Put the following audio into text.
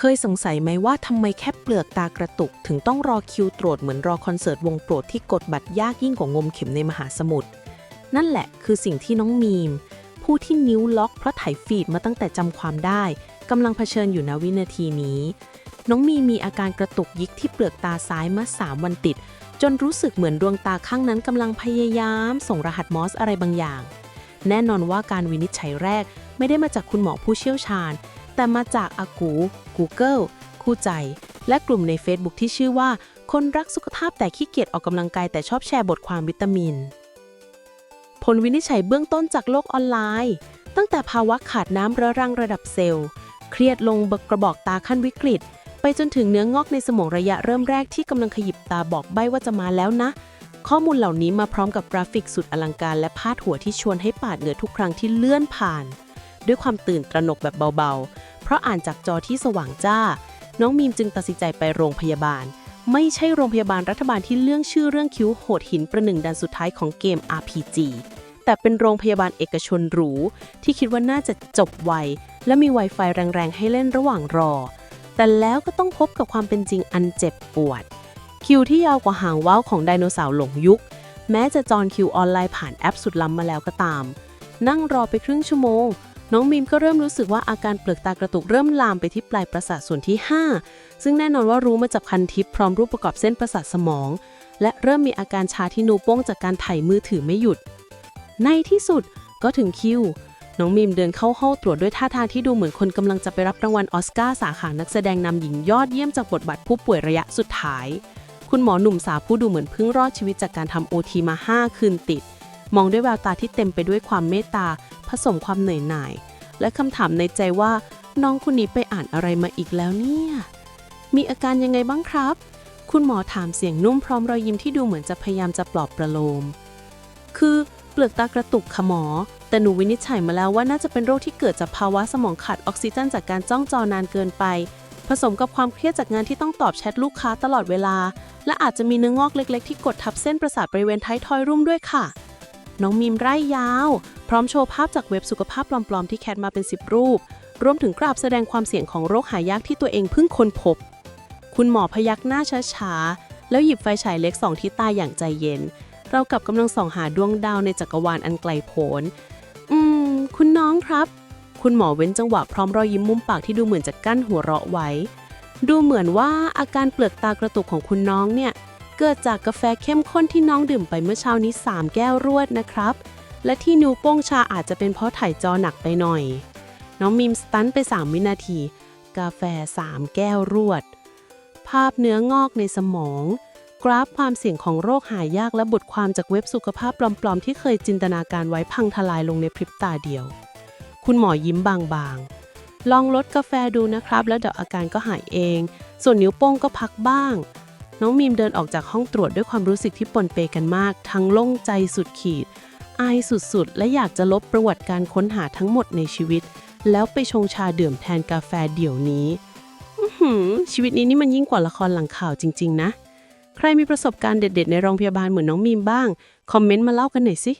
เคยสงสัยไหมว่าทำไมแค่เปลือกตากระตุก ถึงต้องรอคิวตรวจเหมือนรอคอนเสิร์ตวงโปรดที่กดบัตรยากยิ่งกว่างมเข็มในมหาสมุทรนั่นแหละคือสิ่งที่น้องมีม ผู้ที่นิ้วล็อกเพราะถ่ายฟีดมาตั้งแต่จำความได้กำลังเผชิญอยู่ณวินาทีนี้ น้องมีมีอาการกระตุกยิกที่เปลือกตาซ้ายมา3วันติด จนรู้สึกเหมือนดวงตาข้างนั้นกำลังพยายาม ส่งรหัสมอสอะไรบางอย่าง แน่นอนว่าการวินิจฉัยแรกไม่ได้มาจากคุณหมอผู้เชี่ยวชาญ แต่มาจากอากู Google คู่ใจ และกลุ่มใน Facebook ที่ชื่อว่า คนรักสุขภาพแต่ขี้เกียจออกกำลังกายแต่ชอบแชร์บทความวิตามิน ผลวินิจฉัยเบื้องต้นจากโลกออนไลน์ ตั้งแต่ภาวะขาดน้ำเรื้อรังระดับเซลล์ เครียดลงบกระบอกตาขั้นวิกฤต ไปจนถึงเนื้องอกในสมองระยะเริ่มแรกที่กำลังขยิบตาบอกใบ้ว่าจะมาแล้วนะข้อมูลเหล่านี้มาพร้อมกับกราฟิกสุดอลังการและพาดหัวที่ชวนให้ปาดเหงื่อทุกครั้งที่เลื่อนผ่าน ด้วยความตื่นตระหนกแบบเบา เพราะอ่านจากจอที่สว่างจ้า น้องมีมจึงตัดสินใจไปโรงพยาบาล ไม่ใช่โรงพยาบาลรัฐบาลที่เรื่องชื่อเรื่องคิ้วโหดหินประหนึ่งดันสุดท้ายของเกม RPG แต่เป็นโรงพยาบาลเอกชนหรู ที่คิดว่าน่าจะจบไว และมี Wi-Fi แรงๆ ให้เล่นระหว่างรอ แต่แล้วก็ต้องพบกับความเป็นจริงอันเจ็บปวด คิวที่ยาวกว่าหางว่าวของไดโนเสาร์หลงยุค แม้จะจองคิวออนไลน์ผ่านแอปสุดล้ำมาแล้วก็ตาม นั่งรอไปครึ่งชั่วโมง น้องมีมก็เริ่มรู้สึกว่าอาการเปลือกตากระตุกเริ่มลามไปที่ปลายประสาทส่วนที่ 5 ซึ่งแน่นอนว่ารู้มาจากพันทิปพร้อมรูปประกอบเส้นประสาทสมอง และเริ่มมีอาการชาที่นิ้วโป้งจากการไถ่ายมือถือไม่หยุด ในที่สุดก็ถึงคิว น้องมีมเดินเข้าห้องตรวจด้วยท่าทางที่ดูเหมือนคนกำลังจะไปรับรางวัลออสการ์สาขานักแสดงนำหญิงยอดเยี่ยมจากบทบาทผู้ป่วยระยะสุดท้าย คุณหมอหนุ่มสาวผู้ดูเหมือนเพิ่งรอดชีวิตจากการทำโอทีมา 5 คืนติด มองด้วยแววตาที่เต็มไปด้วยความเมตตา ผสมความเหนื่อยหน่าย และคำถามในใจว่า น้องคนนี้ไปอ่านอะไรมาอีกแล้วเนี่ย มีอาการยังไงบ้างครับ คุณหมอถามเสียงนุ่มพร้อมรอยยิ้มที่ดูเหมือนจะพยายามจะปลอบประโลม คือเปลือกตากระตุกค่ะหมอ แต่หนูวินิจฉัยมาแล้วว่าน่าจะเป็นโรคที่เกิดจากภาวะสมองขาดออกซิเจนจากการจ้องจอนานเกินไป ผสมกับความเครียดจากงานที่ต้องตอบแชทลูกค้าตลอดเวลา และอาจจะมีเนื้องอกเล็ก ๆ ที่กดทับเส้นประสาทบริเวณท้ายทอยรุ่มด้วยค่ะ น้องมีมไร่ยาว พร้อมโชว์ภาพจากเว็บสุขภาพปลอมๆ ที่แคทมาเป็น 10 รูป รวมถึงกราบแสดงความเสี่ยงของโรคหายากที่ตัวเองเพิ่งค้นพบ คุณหมอพยักหน้าช้าๆ แล้วหยิบไฟฉายเล็กสองที่ตาอย่างใจเย็น เรากับกำลังส่องหาดวงดาวในจักรวาลอันไกลโพ้น อืม คุณน้องครับ คุณหมอเว้นจังหวะพร้อมรอยยิ้มมุมปากที่ดูเหมือนจะกั้นหัวเราะไว้ ดูเหมือนว่าอาการเปลือกตากระตุกของคุณน้องเนี่ย เกิดจากกาแฟเข้มข้นที่น้องดื่มไปเมื่อเช้านี้ 3 แก้วรวดนะครับ และที่นิ้วโป้งชาอาจจะเป็นเพราะถ่ายจอหนักไปหน่อย น้องมิมสตันไป 3 วินาที กาแฟ 3 แก้วรวด ภาพเนื้องอกในสมอง กราฟความเสี่ยงของโรคหายากและบทความจากเว็บสุขภาพปลอมๆ ที่เคยจินตนาการไว้พังทลายลงในพริบตาเดียว คุณหมอยิ้มบางๆ ลองลดกาแฟดูนะครับ แล้วเดี๋ยวอาการก็หายเอง ส่วนนิ้วโป้งก็พักบ้าง น้องมีมเดินออกจากห้องตรวจด้วยความรู้สึกที่ปนเปกันมาก ทั้งโล่งใจสุดขีด อายสุดๆ และอยากจะลบประวัติการค้นหาทั้งหมดในชีวิต แล้วไปชงชาดื่มแทนกาแฟเดี๋ยวนี้อื้อหือชีวิตนี้นี่มันยิ่งกว่าละครหลังข่าวจริง ๆ นะ ใครมีประสบการณ์เด็ด ๆ ในโรงพยาบาลเหมือนน้องมีมบ้าง คอมเมนต์มาเล่ากันหน่อยสิ